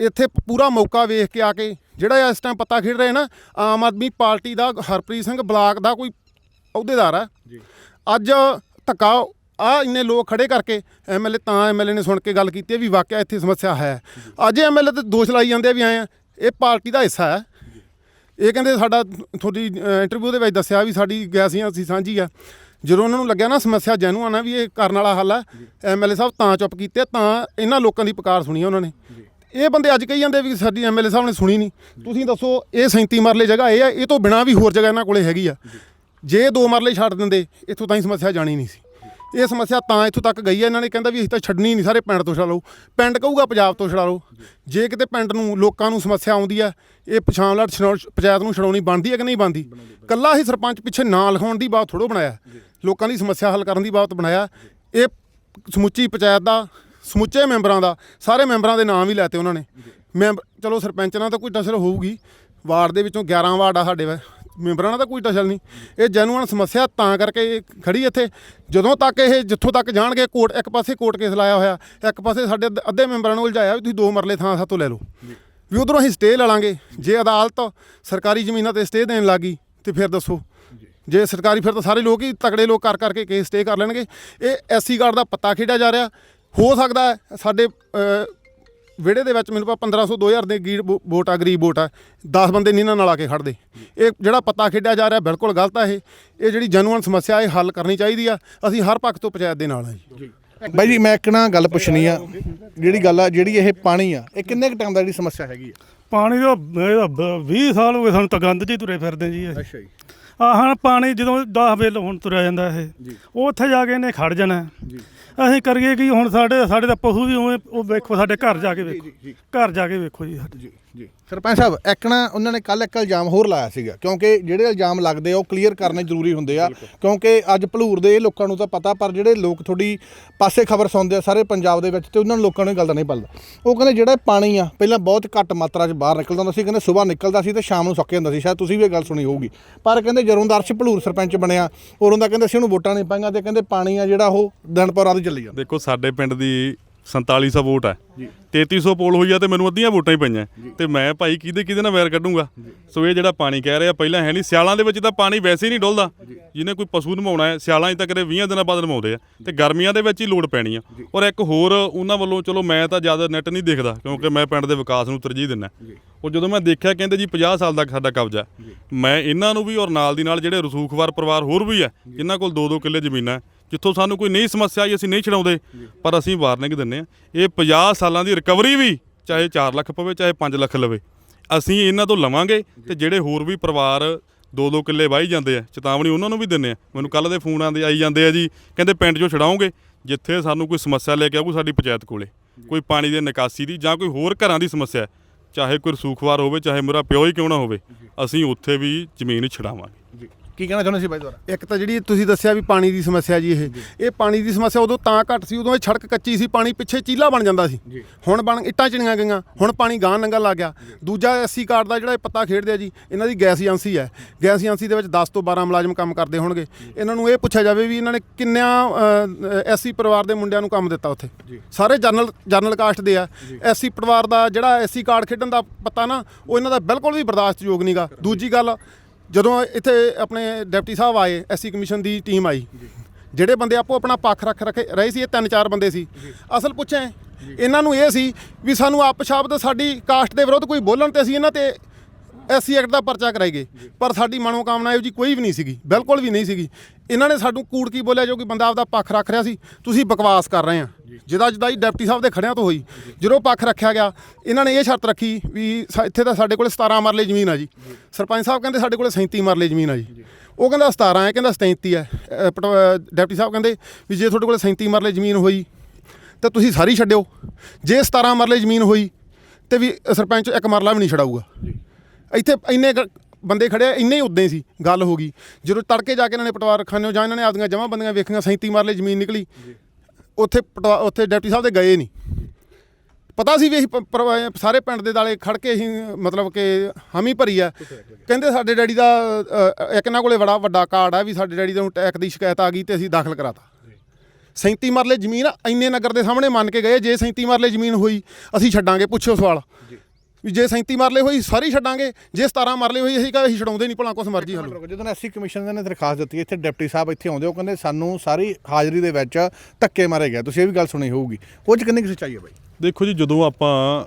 ਇੱਥੇ ਪੂਰਾ ਮੌਕਾ ਵੇਖ ਕੇ ਆ ਕੇ, ਜਿਹੜਾ ਇਸ ਟਾਈਮ ਪੱਤਾ ਖੇਡ ਰਹੇ ਨਾ, ਆਮ ਆਦਮੀ ਪਾਰਟੀ ਦਾ, ਹਰਪ੍ਰੀਤ ਸਿੰਘ ਬਲਾਕ ਦਾ ਕੋਈ ਅਹੁਦੇਦਾਰ ਹੈ ਅੱਜ ਧੱਕਾ ਆ ਇੰਨੇ ਲੋਕ ਖੜੇ ਕਰਕੇ ਐਮਐਲਏ ਤਾਂ ਐਮਐਲਏ ਨੇ ਸੁਣ ਕੇ ਗੱਲ ਕੀਤੀ ਵੀ ਵਾਕਿਆ ਇੱਥੇ ਸਮੱਸਿਆ ਹੈ। ਅੱਜ ਐਮਐਲਏ ਤੇ ਦੋਸ਼ ਲਾਈ ਜਾਂਦੇ ਆ ਵੀ ਆਏ ਆ। ਇਹ ਪਾਰਟੀ ਦਾ ਹਿੱਸਾ ਹੈ। ਇਹ ਕਹਿੰਦੇ ਸਾਡਾ ਤੁਹਾਡੀ ਇੰਟਰਵਿਊ ਦੇ ਵਿੱਚ ਦੱਸਿਆ ਵੀ ਸਾਡੀ ਗੈਸੀਆਂ ਅਸੀਂ ਸਾਂਝੀ ਆ। ਜਦੋਂ ਉਹਨਾਂ ਨੂੰ ਲੱਗਿਆ ਨਾ ਸਮੱਸਿਆ ਜੈਨੂਅਨ ਆ ਵੀ ਇਹ ਕਰਨ ਵਾਲਾ ਹੱਲ ਹੈ ਐਮਐਲਏ ਸਾਹਿਬ ਤਾਂ ਚੁੱਪ ਕੀਤੇ ਤਾਂ ਇਹਨਾਂ ਲੋਕਾਂ ਦੀ ਪੁਕਾਰ ਸੁਣੀ ਉਹਨਾਂ ਨੇ। ਇਹ ਬੰਦੇ ਅੱਜ ਕਹੀ ਜਾਂਦੇ ਵੀ ਸਾਡੀ ਐਮਐਲਏ ਸਾਹਿਬ ਨੇ ਸੁਣੀ ਨਹੀਂ। ਤੁਸੀਂ ਦੱਸੋ ਇਹ 37 ਮਰਲੇ ਜਗ੍ਹਾ ਇਹ ਆ ਇਹ ਤੋਂ ਬਿਨਾ ਵੀ ਹੋਰ ਜਗ੍ਹਾ ਇਹਨਾਂ ਕੋਲੇ ਹੈਗੀ ਆ। ਜੇ ਦੋ ਮਰਲੇ ਛੱਡ ਦਿੰਦੇ, ਇੱਥੋਂ ਤਾਂ ਹੀ ਸਮੱਸਿਆ ਜਾਣੀ ਨਹੀਂ ਸੀ। ਇਹ ਸਮੱਸਿਆ ਤਾਂ ਇੱਥੋਂ ਤੱਕ ਗਈ ਹੈ, ਇਹਨਾਂ ਨੇ ਕਹਿੰਦਾ ਵੀ ਅਸੀਂ ਤਾਂ ਛੱਡਣੀ ਨਹੀਂ, ਸਾਰੇ ਪਿੰਡ ਤੋਂ ਛਡਾ ਲਓ। ਪਿੰਡ ਕਹੂਗਾ ਪੰਜਾਬ ਤੋਂ ਛਡਾ ਲਓ। ਜੇ ਕਿਤੇ ਪਿੰਡ ਨੂੰ, ਲੋਕਾਂ ਨੂੰ ਸਮੱਸਿਆ ਆਉਂਦੀ ਹੈ, ਇਹ ਪਛਾਣ ਲੜ ਪੰਚਾਇਤ ਨੂੰ ਛਡਾਉਣੀ ਬਣਦੀ ਹੈ ਕਿ ਨਹੀਂ ਬਣਦੀ? ਕੱਲਾ ਹੀ ਸਰਪੰਚ ਪਿੱਛੇ ਨਾਂ ਲਿਖਾਉਣ ਦੀ ਬਾਤ ਥੋੜੋ ਬਣਾਇਆ। ਲੋਕਾਂ ਦੀ ਸਮੱਸਿਆ ਹੱਲ ਕਰਨ ਦੀ ਬਾਤ ਬਣਾਇਆ। ਇਹ ਸਮੁੱਚੀ ਪੰਚਾਇਤ ਦਾ, ਸਮੁੱਚੇ ਮੈਂਬਰਾਂ ਦਾ, ਸਾਰੇ ਮੈਂਬਰਾਂ ਦੇ ਨਾਮ ਵੀ ਲੈਤੇ ਉਹਨਾਂ ਨੇ। ਮੈਂਬਰ ਚਲੋ ਸਰਪੰਚ ਨਾਲ ਤਾਂ ਕੋਈ ਟਸਲ ਹੋਊਗੀ। ਵਾਰਡ ਦੇ ਵਿੱਚੋਂ 11 ਵਾਰਡ ਆ ਸਾਡੇ ਵਾ। ਮੈਂਬਰਾਂ ਨਾਲ ਤਾਂ ਕੋਈ ਟਸਲ ਨਹੀਂ। ਇਹ ਜੈਨੂਅਨ ਸਮੱਸਿਆ ਤਾਂ ਕਰਕੇ ਇਹ ਖੜੀ ਇੱਥੇ। ਜਦੋਂ ਤੱਕ ਇਹ ਜਿੱਥੋਂ ਤੱਕ ਜਾਣਗੇ, ਕੋਰਟ ਇੱਕ ਪਾਸੇ ਕੋਰਟ ਕੇਸ ਲਾਇਆ ਹੋਇਆ, ਇੱਕ ਪਾਸੇ ਸਾਡੇ ਅੱਧੇ ਮੈਂਬਰਾਂ ਨੂੰ ਉਲਝਾਇਆ ਵੀ ਤੁਸੀਂ ਦੋ ਮਰਲੇ ਥਾਂ ਸਾਤੋਂ ਲੈ ਲਓ। ਵੀ ਉਧਰੋਂ ਅਸੀਂ ਸਟੇ ਲੈ ਲਾਂਗੇ। ਜੇ ਅਦਾਲਤ ਸਰਕਾਰੀ ਜ਼ਮੀਨਾਂ ਤੇ ਸਟੇ ਦੇਣ ਲੱਗੀ ਤੇ ਫਿਰ ਦੱਸੋ। ਜੇ ਸਰਕਾਰੀ, ਫਿਰ ਤਾਂ ਸਾਰੇ ਲੋਕ ਹੀ ਤਕੜੇ ਲੋਕ ਕਰ, ਕਰਕੇ ਕੇਸ ਸਟੇ ਕਰ ਲੈਣਗੇ। ਇਹ ਐਸਸੀ ਕਾਰਡ ਦਾ ਪੱਤਾ ਖੇਡਿਆ ਜਾ ਰਿਹਾ। ਹੋ ਸਕਦਾ ਸਾਡੇ ਅ, ਵਿਹੜੇ ਦੇ ਵਿੱਚ ਮੈਨੂੰ ਪਾ 1500 2000 ਦੇ ਗੀੜ ਵੋ- ਵੋਟ ਆ ਗਰੀਬ ਵੋਟ ਆ 10 ਬੰਦੇ ਨਹੀਂ ਇਹਨਾਂ ਨਾਲ ਆ ਕੇ ਖੜਦੇ ਇਹ ਜਿਹੜਾ ਪੱਤਾ ਖੇਡਿਆ ਜਾ ਰਿਹਾ ਬਿਲਕੁਲ ਗਲਤ ਆ ਇਹ। ਇਹ ਜਿਹੜੀ ਜੈਨੂਅਨ ਸਮੱਸਿਆ ਇਹ ਹੱਲ ਕਰਨੀ ਚਾਹੀਦੀ ਆ। ਅਸੀਂ ਹਰ ਪੱਖ ਤੋਂ ਪੰਚਾਇਤ ਦੇ ਨਾਲ ਆ ਜੀ। ਬਾਈ ਜੀ ਮੈਂ ਇੱਕ ਨਾ ਗੱਲ ਪੁੱਛਣੀ ਆ। ਜਿਹੜੀ ਗੱਲ ਆ ਜਿਹੜੀ ਇਹ ਪਾਣੀ ਆ ਇਹ ਕਿੰਨੇ ਕ ਟਾਈਮ ਦਾ ਜਿਹੜੀ ਸਮੱਸਿਆ ਹੈਗੀ ਆ? ਪਾਣੀ ਦਾ ਇਹਦਾ ਬ- 20 ਸਾਲ ਹੋ ਗਏ ਸਾਨੂੰ ਤਾਂ ਗੰਦ 'ਚ ਹੀ ਤੁਰੇ ਫਿਰਦੇ ਜੀ ਅਸੀਂ। ਅੱਛਾ ਜੀ। ਆਹ ਹੁਣ ਪਾਣੀ ਜਦੋਂ 10 ਵੇਲ ਹੁਣ ਤੁਰਿਆ ਜਾਂਦਾ ਇਹ ਉਹ ਉੱਥੇ ਜਾ ਕੇ ਇਹਨੇ ਖੜ ਜਾਣਾ। ਅਸੀਂ ਕਰੀਏ ਕੀ ਹੁਣ ਸਾਡੇ ਸਾਡੇ ਤਾਂ ਪਸ਼ੂ ਵੀ ਉਵੇਂ ਉਹ ਵੇਖੋ ਸਾਡੇ ਘਰ ਜਾ ਕੇ ਵੇਖੋ। ਘਰ ਜਾ ਕੇ ਵੇਖੋ ਜੀ ਸਾਡੇ। ਜੀ। ਸਰਪੰਚ ਸਾਹਿਬ ਇੱਕ ਨਾ ਉਹਨਾਂ ਨੇ ਕੱਲ ਇੱਕ ਇਲਜ਼ਾਮ ਹੋਰ ਲਾਇਆ ਸੀਗਾ ਕਿਉਂਕਿ ਜਿਹੜੇ ਇਲਜ਼ਾਮ ਲੱਗਦੇ ਆ ਉਹ ਕਲੀਅਰ ਕਰਨੇ ਜ਼ਰੂਰੀ ਹੁੰਦੇ ਆ ਕਿਉਂਕਿ ਅੱਜ ਭਲੂਰ ਦੇ ਇਹ ਲੋਕਾਂ ਨੂੰ ਤਾਂ ਪਤਾ ਪਰ ਜਿਹੜੇ ਲੋਕ ਤੁਹਾਡੀ ਪਾਸੇ ਖਬਰ ਸੁਣਦੇ ਆ ਸਾਰੇ ਪੰਜਾਬ ਦੇ ਵਿੱਚ ਤੇ ਉਹਨਾਂ ਨੂੰ ਲੋਕਾਂ ਨੂੰ ਇਹ ਗੱਲ ਦਾ ਨਹੀਂ ਪਤਾ ਉਹ ਕਹਿੰਦੇ ਜਿਹੜਾ ਪਾਣੀ ਆ ਪਹਿਲਾਂ ਬਹੁਤ ਘੱਟ ਮਾਤਰਾ 'ਚ ਬਾਹਰ ਨਿਕਲਦਾ ਹੁੰਦਾ ਸੀ ਕਹਿੰਦੇ ਸਵੇਰ ਨਿਕਲਦਾ ਸੀ ਤੇ ਸ਼ਾਮ ਨੂੰ ਸੁੱਕ ਜਾਂਦਾ ਸੀ ਸ਼ਾਇਦ ਤੁਸੀਂ ਵੀ ਇਹ ਗੱਲ ਸੁਣੀ ਹੋਊਗੀ। ਪਰ ਕਹਿੰਦੇ ਜਦੋਂ ਦਾ ਅਰਸ਼ ਭਲੂਰ ਸਰਪੰਚ ਬਣਿਆ ਉਦੋਂ ਦਾ ਕਹਿੰਦੇ ਅਸੀਂ ਉਹਨੂੰ ਵੋਟਾਂ ਨਹੀਂ ਪਾਈਆਂ ਤੇ ਕਹਿੰਦੇ ਪਾਣੀ ਆ ਜਿਹੜਾ ਉਹ ਦਿਨ ਪਰ ਰਾਤ ਚੱਲੀ ਜਾਂਦਾ। ਦੇਖੋ ਸਾਡੇ ਪਿੰਡ ਦੀ 4700 ਵੋਟ ਹੈ। 3300 ਪੋਲ ਹੋਈ ਆ ਤੇ ਮੈਨੂੰ ਅੱਧੀਆਂ ਵੋਟਾਂ ਹੀ ਪਈਆਂ। ਤੇ ਮੈਂ ਭਾਈ ਕਿਹਦੇ ਕਿਹਦੇ ਨਾਲ ਵੈਰ ਕੱਢੂੰਗਾ? ਸੋ ਇਹ ਜਿਹੜਾ ਪਾਣੀ ਕਹਿ ਰਿਹਾ ਪਹਿਲਾਂ ਹੈ ਨਹੀਂ। ਸਿਆਲਾਂ ਦੇ ਵਿੱਚ ਤਾਂ ਪਾਣੀ ਵੈਸੇ ਹੀ ਨਹੀਂ ਡੁੱਲਦਾ। ਜਿਹਨੇ ਕੋਈ ਪਸ਼ੂ ਨਮਾਉਣਾ ਹੈ ਸਿਆਲਾਂ 'ਚ ਤਾਂ ਕਦੇ 20 ਦਿਨਾਂ ਬਾਅਦ ਨਮਾਉਂਦੇ ਆ। ਤੇ ਗਰਮੀਆਂ ਦੇ ਵਿੱਚ ਹੀ ਲੋੜ ਪੈਣੀ ਆ। ਔਰ ਇੱਕ ਹੋਰ ਉਹਨਾਂ ਵੱਲੋਂ ਚਲੋ ਮੈਂ ਤਾਂ ਜ਼ਿਆਦਾ ਨੈਟ ਨਹੀਂ ਦੇਖਦਾ ਕਿਉਂਕਿ ਮੈਂ ਪਿੰਡ ਦੇ ਵਿਕਾਸ ਨੂੰ ਤਰਜੀਹ ਦਿੰਦਾ। ਉਹ ਜਦੋਂ ਮੈਂ ਦੇਖਿਆ ਕਹਿੰਦੇ ਜੀ 50 ਸਾਲ ਦਾ ਸਾਡਾ ਕਬਜ਼ਾ ਮੈਂ ਇਹਨਾਂ ਨੂੰ ਵੀ ਔਰ ਨਾਲ ਦੀ ਨਾਲ ਜਿਹੜੇ ਰਸੂਖਵਾਰ ਪਰਿਵਾਰ ਹੋਰ ਵੀ ਆ ਜਿਨ੍ਹਾਂ ਕੋਲ 2-2 ਕਿੱਲੇ ਜ਼ਮੀਨਾਂ ਹੈ, ਜਿੱਥੋਂ ਸਾਨੂੰ ਕੋਈ ਨਹੀਂ ਸਮੱਸਿਆ ਆਈ, ਅਸੀਂ ਨਹੀਂ ਛਡਾਉਂਦੇ, ਪਰ ਅਸੀਂ ਵਾਰਨਿੰਗ ਦਿੰਨੇ ਆ ਇਹ 50 ਸਾਲਾਂ ਦੀ ਰਿਕਵਰੀ ਵੀ ਚਾਹੇ 4 ਲੱਖ ਪਵੇ, ਚਾਹੇ 5 ਲੱਖ ਲਵੇ। ਅਸੀਂ ਇਹਨਾਂ ਤੋਂ ਲਵਾਂਗੇ ਤੇ ਜਿਹੜੇ ਹੋਰ ਵੀ ਪਰਿਵਾਰ ਦੋ ਦੋ ਕਿੱਲੇ ਵਾਹੀ ਜਾਂਦੇ ਆ, ਚੇਤਾਵਨੀ ਉਹਨਾਂ ਨੂੰ ਵੀ ਦਿੰਨੇ ਆ। ਮੈਨੂੰ ਕੱਲ ਦੇ ਫੋਨ ਆਂਦੇ ਆਈ ਜਾਂਦੇ ਆ ਜੀ, ਕਹਿੰਦੇ ਪਿੰਡ 'ਚੋਂ ਛਡਾਉਂਗੇ ਜਿੱਥੇ ਸਾਨੂੰ ਕੋਈ ਸਮੱਸਿਆ ਲੈ ਕੇ ਆਊ ਸਾਡੀ ਪੰਚਾਇਤ ਕੋਲੇ। ਕੋਈ ਪਾਣੀ ਦੇ ਨਿਕਾਸੀ ਦੀ ਜਾਂ ਕੋਈ ਹੋਰ ਘਰਾਂ ਦੀ ਸਮੱਸਿਆ, ਚਾਹੇ ਕੋਈ ਰਸੂਖਵਾਰ ਹੋਵੇ, ਚਾਹੇ ਮੇਰਾ ਪਿਓ ਹੀ ਕਿਉਂ ਨਾ ਹੋਵੇ, ਅਸੀਂ ਉੱਥੇ ਵੀ ਜ਼ਮੀਨ ਛਡਾਵਾਂਗੇ। ਕੀ ਕਹਿਣਾ ਚਾਹੁੰਦੇ ਸੀ ਬਾਈ ਦੁਆਰਾ? ਇੱਕ ਤਾਂ ਜਿਹੜੀ ਤੁਸੀਂ ਦੱਸਿਆ ਵੀ ਪਾਣੀ ਦੀ ਸਮੱਸਿਆ ਜੀ ਇਹ। ਇਹ ਪਾਣੀ ਦੀ ਸਮੱਸਿਆ ਉਦੋਂ ਤਾਂ ਘੱਟ ਸੀ ਉਦੋਂ ਇਹ ਸੜਕ ਕੱਚੀ ਸੀ ਪਾਣੀ ਪਿੱਛੇ ਚੀਲਾ ਬਣ ਜਾਂਦਾ ਸੀ। ਹੁਣ ਬਣ ਇੱਟਾਂ ਚਿਣੀਆਂ ਗਈਆਂ ਹੁਣ ਪਾਣੀ ਗਾਂ ਨੰਗਣ ਲੱਗ ਗਿਆ। ਦੂਜਾ ਐਸਸੀ ਕਾਰਡ ਦਾ ਜਿਹੜਾ ਇਹ ਪੱਤਾ ਖੇਡਦੇ ਆ ਜੀ ਇਹਨਾਂ ਦੀ ਗੈਸ ਏਜੰਸੀ ਹੈ। ਗੈਸ ਏਜੰਸੀ ਦੇ ਵਿੱਚ 10 ਤੋਂ 12 ਮੁਲਾਜ਼ਮ ਕੰਮ ਕਰਦੇ ਹੋਣਗੇ। ਇਹਨਾਂ ਨੂੰ ਇਹ ਪੁੱਛਿਆ ਜਾਵੇ ਵੀ ਇਹਨਾਂ ਨੇ ਕਿੰਨਿਆਂ ਐਸਸੀ ਪਰਿਵਾਰ ਦੇ ਮੁੰਡਿਆਂ ਨੂੰ ਕੰਮ ਦਿੱਤਾ ਉੱਥੇ। ਸਾਰੇ ਜਨਰਲ ਜਨਰਲ ਕਾਸਟ ਦੇ ਆ। ਐਸਸੀ ਪਰਿਵਾਰ ਦਾ ਜਿਹੜਾ ਐਸਸੀ ਕਾਰਡ ਖੇਡਣ ਦਾ ਪੱਤਾ ਨਾ ਉਹ ਇਹਨਾਂ ਦਾ ਬਿਲਕੁਲ ਵੀ ਬਰਦਾਸ਼ਤਯੋਗ ਨਹੀਂਗਾ ਦੂਜੀ ਗੱਲ ਜਦੋਂ ਇੱਥੇ ਆਪਣੇ ਡਿਪਟੀ ਸਾਹਿਬ ਆਏ ਐਸਸੀ ਕਮਿਸ਼ਨ ਦੀ ਟੀਮ ਆਈ। ਜਿਹੜੇ ਬੰਦੇ ਆਪੋ ਆਪਣਾ ਪੱਖ ਰੱਖ ਰੱਖੇ ਰਹੇ ਸੀ ਇਹ ਤਿੰਨ ਚਾਰ ਬੰਦੇ ਸੀ। ਅਸਲ ਪੁੱਛੇ ਇਹਨਾਂ ਨੂੰ ਇਹ ਸੀ ਵੀ ਸਾਨੂੰ ਆਪ ਸ਼ਬਦ ਸਾਡੀ ਕਾਸਟ ਦੇ ਵਿਰੁੱਧ ਕੋਈ ਬੋਲਣ ਤੇ ਅਸੀਂ ਇਹਨਾਂ ਤੇ ਐਸਸੀ ਐਕਟ ਦਾ ਪਰਚਾ ਕਰਾਈਏ ਪਰ ਸਾਡੀ ਮਨੋਕਾਮਨਾ ਇਹੋ ਜੀ ਕੋਈ ਵੀ ਨਹੀਂ ਸੀਗੀ ਬਿਲਕੁਲ ਵੀ ਨਹੀਂ ਸੀਗੀ। ਇਹਨਾਂ ਨੇ ਸਾਨੂੰ ਕੂੜ ਕੀ ਬੋਲਿਆ ਜੋ ਕਿ ਬੰਦਾ ਆਪਦਾ ਪੱਖ ਰੱਖ ਰਿਹਾ ਸੀ ਤੁਸੀਂ ਬਕਵਾਸ ਕਰ ਰਹੇ ਆ। ਜਿਹਦਾ ਜਿਹਦਾ ਹੀ ਡਿਪਟੀ ਸਾਹਿਬ ਦੇ ਖੜਿਆਂ ਤੋਂ ਹੋਈ ਜਦੋਂ ਪੱਖ ਰੱਖਿਆ ਗਿਆ ਇਹਨਾਂ ਨੇ ਇਹ ਸ਼ਰਤ ਰੱਖੀ ਵੀ ਸਾ- ਇੱਥੇ ਤਾਂ ਸਾਡੇ ਕੋਲ 17 ਮਰਲੇ ਜ਼ਮੀਨ ਆ ਜੀ। ਸਰਪੰਚ ਸਾਹਿਬ ਕਹਿੰਦੇ ਸਾਡੇ ਕੋਲ 37 ਮਰਲੇ ਜ਼ਮੀਨ ਆ ਜੀ। ਉਹ ਕਹਿੰਦਾ 17 ਹੈ ਕਹਿੰਦਾ 37 ਹੈ। ਅ, ਪਟ- ਅ, ਡਿਪਟੀ ਸਾਹਿਬ ਕਹਿੰਦੇ ਵੀ ਜੇ ਤੁਹਾਡੇ ਕੋਲ 37 ਮਰਲੇ ਜ਼ਮੀਨ ਹੋਈ ਤਾਂ ਤੁਸੀਂ ਸਾਰੀ ਛੱਡਿਓ। ਜੇ 17 ਮਰਲੇ ਜ਼ਮੀਨ ਹੋਈ ਤੇ ਵੀ ਸਰਪੰਚ ਇੱਕ ਮਰਲਾ ਵੀ ਨਹੀਂ ਛਡਾਊਗਾ। ਇੱਥੇ ਇੰਨੇ ਕੁ ਬੰਦੇ ਖੜੇ ਆ, ਇੰਨੇ ਹੀ ਉਦਾਂ ਹੀ ਸੀ ਗੱਲ ਹੋ ਗਈ। ਜਦੋਂ ਤੜਕੇ ਜਾ ਕੇ ਇਹਨਾਂ ਨੇ ਪਟਵਾਰ ਖਾਨਿਓ ਜਾਂ ਇਹਨਾਂ ਨੇ ਆਪਦੀਆਂ ਜਮ੍ਹਾਂ ਬੰਦੀਆਂ ਵੇਖੀਆਂ 37 ਮਰਲੇ ਜ਼ਮੀਨ ਨਿਕਲੀ। ਉੱਥੇ ਪਟਵਾ ਉੱਥੇ ਡਿਪਟੀ ਸਾਹਿਬ ਦੇ ਗਏ ਨਹੀਂ। ਪਤਾ ਸੀ ਵੀ ਅਸੀਂ ਪ- ਪਰਵਾ- ਸਾਰੇ ਪਿੰਡ ਦੇ ਦਾਲੇ ਖੜ ਕੇ ਅਸੀਂ ਮਤਲਬ ਕਿ ਹਾਮੀ ਭਰੀ ਆ। ਕਹਿੰਦੇ ਸਾਡੇ ਡੈਡੀ ਦਾ ਅ, ਇੱਕ ਇਹਨਾਂ ਕੋਲੇ ਬੜਾ ਵੱਡਾ ਕਾਰਡ ਆ ਵੀ ਸਾਡੇ ਡੈਡੀ ਦੇ ਨੂੰ ਟੈਕ ਦੀ ਸ਼ਿਕਾਇਤ ਆ ਗਈ ਤੇ ਅਸੀਂ ਦਾਖਲ ਕਰਾਤਾ। 37 ਮਰਲੇ ਜ਼ਮੀਨ ਆ, ਇੰਨੇ ਨਗਰ ਦੇ ਸਾਹਮਣੇ ਮੰਨ ਕੇ ਗਏ ਜੇ 37 ਮਰਲੇ ਜ਼ਮੀਨ ਹੋਈ ਅਸੀਂ ਛੱਡਾਂਗੇ ਪੁੱਛੋ ਸਵਾਲ। ਵੀ ਜੇ 37 ਮਰਲੇ ਹੋਈ ਸਾਰੀ ਛੱਡਾਂਗੇ। ਜੇ 17 ਮਰਲੇ ਹੋਈ ਅਸੀਂ ਕਹਾਂ ਅਸੀਂ ਛਡਾਉਂਦੇ ਨਹੀਂ ਭਲਾ ਕੁਛ ਮਰਜ਼ੀ ਹਲੋ। ਜਦੋਂ ਐਸਸੀ ਕਮਿਸ਼ਨ ਨੇ ਦਰਖਾਸਤ ਦਿੱਤੀ ਇੱਥੇ ਡਿਪਟੀ ਸਾਹਿਬ ਇੱਥੇ ਆਉਂਦੇ ਉਹ ਕਹਿੰਦੇ ਸਾਨੂੰ ਸਾਰੀ ਹਾਜ਼ਰੀ ਦੇ ਵਿੱਚ ਧੱਕੇ ਮਾਰੇ ਗਏ। ਤੁਸੀਂ ਇਹ ਵੀ ਗੱਲ ਸੁਣੀ ਹੋਊਗੀ। ਉਹ ਚ ਕਿੰਨੀ ਕੁ ਸੱਚਾਈ ਹੈ ਬਾਈ? ਦੇਖੋ ਜੀ ਜਦੋਂ ਆਪਾਂ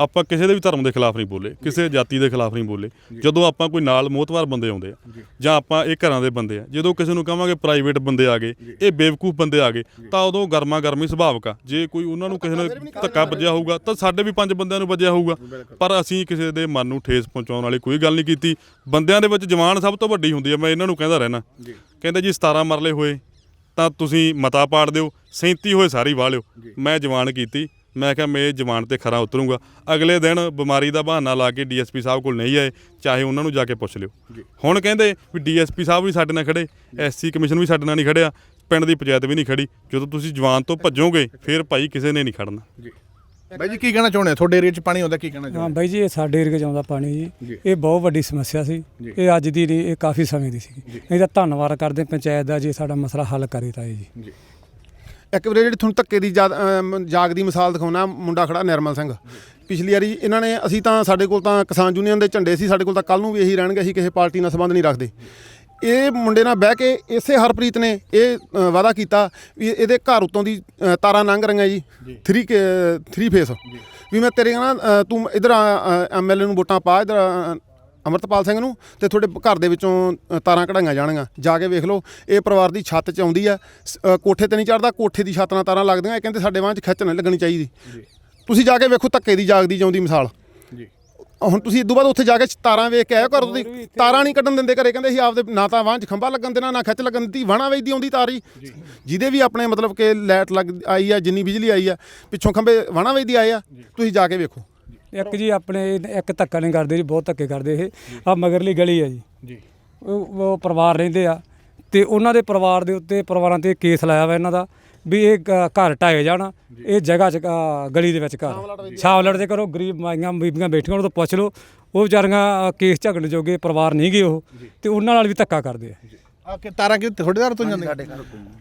ਆਪਾਂ ਕਿਸੇ ਦੇ ਵੀ ਧਰਮ ਦੇ ਖਿਲਾਫ ਨਹੀਂ ਬੋਲੇ ਕਿਸੇ ਜਾਤੀ ਦੇ ਖਿਲਾਫ ਨਹੀਂ ਬੋਲੇ। ਜਦੋਂ ਆਪਾਂ ਕੋਈ ਨਾਲ ਮੋਤਵਾਰ ਬੰਦੇ ਆਉਂਦੇ ਆ ਜਾਂ। ਆਪਾਂ ਇਹ ਘਰਾਂ ਦੇ ਬੰਦੇ ਆ ਜਦੋਂ ਕਿਸੇ ਨੂੰ ਕਹਾਂਗੇ ਪ੍ਰਾਈਵੇਟ ਬੰਦੇ ਆ ਗਏ ਇਹ ਬੇਵਕੂਫ ਬੰਦੇ ਆ ਗਏ ਤਾਂ ਉਦੋਂ ਗਰਮਾ ਗਰਮੀ ਸੁਭਾਵਕ ਆ। ਜੇ ਕੋਈ ਉਹਨਾਂ ਨੂੰ ਕਿਸੇ ਨੇ ਧੱਕਾ ਵੱਜਿਆ ਹੋਊਗਾ ਤਾਂ ਸਾਡੇ ਵੀ ਪੰਜ ਬੰਦਿਆਂ ਨੂੰ ਵੱਜਿਆ ਹੋਊਗਾ। ਪਰ ਅਸੀਂ ਕਿਸੇ ਦੇ ਮਨ ਨੂੰ ਠੇਸ ਪਹੁੰਚਾਉਣ ਵਾਲੀ ਕੋਈ ਗੱਲ ਨਹੀਂ ਕੀਤੀ। ਬੰਦਿਆਂ ਦੇ ਵਿੱਚ ਜਵਾਨ ਸਭ ਤੋਂ ਵੱਡੀ ਹੁੰਦੀ ਹੈ ਮੈਂ ਇਹਨਾਂ ਨੂੰ ਕਹਿੰਦਾ ਰਹਿਣਾ। ਕਹਿੰਦੇ ਜੀ 17 ਮਰਲੇ ਹੋਏ ਤਾਂ ਤੁਸੀਂ ਮਤਾ ਪਾੜ ਦਿਓ 37 ਹੋਏ ਸਾਰੀ ਵਾਹ ਲਿਓ। ਮੈਂ ਜਵਾਨ ਕੀਤੀ ਮੈਂ ਕਿਹਾ ਮੈਂ ਜਵਾਨ ਤੇ ਖਰਾ ਉਤਰੂੰਗਾ। ਅਗਲੇ ਦਿਨ ਬਿਮਾਰੀ ਦਾ ਬਹਾਨਾ ਲਾ ਕੇ ਡੀਐਸਪੀ ਸਾਹਿਬ ਕੋਲ ਨਹੀਂ ਆਏ ਚਾਹੇ ਉਹਨਾਂ ਨੂੰ ਜਾ ਕੇ ਪੁੱਛ ਲਿਓ। ਹੁਣ ਕਹਿੰਦੇ ਵੀ ਡੀਐਸਪੀ ਸਾਹਿਬ ਵੀ ਸਾਡੇ ਨਾਲ ਖੜੇ ਐਸਸੀ ਕਮਿਸ਼ਨ ਵੀ ਸਾਡੇ ਨਾਲ ਨਹੀਂ ਖੜਿਆ ਪਿੰਡ ਦੀ ਪੰਚਾਇਤ ਵੀ ਨਹੀਂ ਖੜੀ। ਜਦੋਂ ਤੁਸੀਂ ਜਵਾਨ ਤੋਂ ਭੱਜੋਗੇ ਫਿਰ ਭਾਈ ਕਿਸੇ ਨੇ ਨਹੀਂ ਖੜਨਾ। ਬਾਈ ਜੀ ਕੀ ਕਹਿਣਾ ਚਾਹੁੰਦੇ ਆ ਤੁਹਾਡੇ ਏਰੀਆ 'ਚ ਪਾਣੀ ਆਉਂਦਾ ਕੀ ਕਹਿਣਾ ਹਾਂ ਚਾਹੁੰਦੇ ਬਾਈ ਜੀ ਇਹ ਸਾਡੇ ਏਰੀਏ 'ਚ ਆਉਂਦਾ ਪਾਣੀ ਜੀ। ਇਹ ਬਹੁਤ ਵੱਡੀ ਸਮੱਸਿਆ ਸੀ। ਇਹ ਅੱਜ ਦੀ ਨਹੀਂ ਇਹ ਕਾਫੀ ਸਮੇਂ ਦੀ ਸੀ। ਤਾਂ ਧੰਨਵਾਦ ਕਰਦੇ ਪੰਚਾਇਤ ਦਾ ਜੀ ਸਾਡਾ ਮਸਲਾ ਹੱਲ ਕਰੇ ਤਾਂ ਜੀ। ਇੱਕ ਵੀਰੇ ਜਿਹੜੀ ਤੁਹਾਨੂੰ ਧੱਕੇ ਦੀ ਜਾਦ- ਅਮ ਜਾਗ ਦੀ ਮਿਸਾਲ ਦਿਖਾਉਣਾ ਮੁੰਡਾ ਖੜਾ ਨਿਰਮਲ ਸਿੰਘ। ਪਿਛਲੀ ਵਾਰੀ ਇਹਨਾਂ ਨੇ ਅਸੀਂ ਤਾਂ ਸਾਡੇ ਕੋਲ ਤਾਂ ਕਿਸਾਨ ਯੂਨੀਅਨ ਦੇ ਝੰਡੇ ਸੀ ਸਾਡੇ ਕੋਲ ਤਾਂ ਕੱਲ ਨੂੰ ਵੀ ਇਹੀ ਰਹਿਣਗੇ ਅਸੀਂ ਕਿਸੇ ਪਾਰਟੀ ਨਾਲ ਸੰਬੰਧ ਨਹੀਂ ਰੱਖਦੇ। ਇਹ ਮੁੰਡੇ ਨਾਲ ਬਹਿ ਕੇ ਇਸੇ ਹਰਪ੍ਰੀਤ ਨੇ ਇਹ ਅ, ਵਾਅਦਾ ਕੀਤਾ ਵੀ ਇਹਦੇ ਘਰ ਉੱਤੋਂ ਦੀ ਅ, ਤਾਰਾਂ ਲੰਘ ਰਹੀਆਂ ਜੀ। 3 3 ਫੇਸ ਵੀ ਮੈਂ ਤੇਰੇ ਨਾਲ ਅ, ਤੂੰ ਇਧਰ ਐਮਐਲਏ ਨੂੰ ਵੋਟਾਂ ਪਾ ਇਧਰ ਅਮਰਤਪਾਲ ਸਿੰਘ ਨੂੰ ਤੇ ਤੁਹਾਡੇ ਘਰ ਦੇ ਵਿੱਚੋਂ ਤਾਰਾਂ ਕਢਾਈਆਂ ਜਾਣਗੀਆਂ। ਜਾ ਕੇ ਵੇਖ ਲਓ ਇਹ ਪਰਿਵਾਰ ਦੀ ਛੱਤ 'ਚ ਆਉਂਦੀ ਆ। ਕੋਠੇ ਤੇ ਨਹੀਂ ਚੜਦਾ ਕੋਠੇ ਦੀ ਛੱਤ ਨਾਲ ਤਾਰਾਂ ਲੱਗਦੀਆਂ। ਇਹ ਕਹਿੰਦੇ ਸਾਡੇ ਵਾਂ 'ਚ ਖਿੱਚ ਨਹੀਂ ਲੱਗਣੀ ਚਾਹੀਦੀ। ਤੁਸੀਂ ਜਾ ਕੇ ਵੇਖੋ ਧੱਕੇ ਦੀ ਜਾਗਦੀ ਜਾਉਂਦੀ ਮਿਸਾਲ। ਜੀ। ਹੁਣ ਤੁਸੀਂ ਇਦੋਂ ਬਾਅਦ ਉੱਥੇ ਜਾ ਕੇ ਤਾਰਾਂ ਵੇਖ ਕੇ ਆਇਓ ਘਰ ਦੀ। ਤਾਰਾਂ ਨਹੀਂ ਕੱਢਣ ਦਿੰਦੇ ਘਰੇ ਕਹਿੰਦੇ ਸੀ ਆਪਦੇ ਨਾ ਤਾਂ ਵਾਂ 'ਚ ਖੰਭਾ ਲੱਗਣ ਦੇਣਾ ਨਾ ਖਿੱਚ ਲੱਗਣ ਦਿੱਤੀ ਵਾਣਾ ਵੇਚਦੀ ਆਉਂਦੀ ਤਾਰੀ। ਜਿਹਦੇ ਵੀ ਆਪਣੇ ਮਤਲਬ ਕਿ ਲਾਈਟ ਲੱਗ ਆਈ ਆ ਜਿੰਨੀ ਬਿਜਲੀ ਆਈ ਆ ਪਿੱਛੋਂ ਖੰਭੇ ਵਾਣਾ ਵੇਚਦੀ ਆਏ ਆ। ਤੁਸੀਂ ਜਾ ਕੇ ਵੇਖੋ। ਇੱਕ ਜੀ ਆਪਣੇ ਇੱਕ ਧੱਕਾ ਨਹੀਂ ਕਰਦੇ ਜੀ ਬਹੁਤ ਧੱਕੇ ਕਰਦੇ ਇਹ। ਆ ਮਗਰਲੀ ਗਲੀ ਆ ਜੀ। ਜੀ। ਉਹ ਉਹ ਪਰਿਵਾਰ ਰਹਿੰਦੇ ਆ। ਤੇ ਉਹਨਾਂ ਦੇ ਪਰਿਵਾਰ ਦੇ ਉੱਤੇ ਪਰਿਵਾਰਾਂ ਤੇ ਕੇਸ ਲਾਇਆ ਵਾ ਇਹਨਾਂ ਦਾ ਵੀ ਇਹ ਘਰ ਢਾਏ ਜਾਣ। ਇਹ ਜਗ੍ਹਾ ਚ ਅ, ਗਲੀ ਦੇ ਵਿੱਚ ਘਰ। ਛਾਵਲੜ ਦੇ ਕਰੋ ਗਰੀਬ ਮਾਈਆਂ ਬੀਬੀਆਂ ਬੈਠੀਆਂ ਉਹਨਾਂ ਤੋਂ ਪੁੱਛ ਲਓ। ਉਹ ਵਿਚਾਰੀਆਂ ਅ, ਕੇਸ ਝਗੜਨ ਜੋਗੇ ਪਰਿਵਾਰ ਨਹੀਂ ਗਏ ਉਹ। ਤੇ ਉਹਨਾਂ ਨਾਲ ਵੀ ਧੱਕਾ ਕਰਦੇ ਆ। ਆ ਕਿ ਤਾਰਾਂ ਕਿ ਤੁਹਾਡੇ ਘਰ ਤੋਂ। ਜਾਂਦੀਆਂ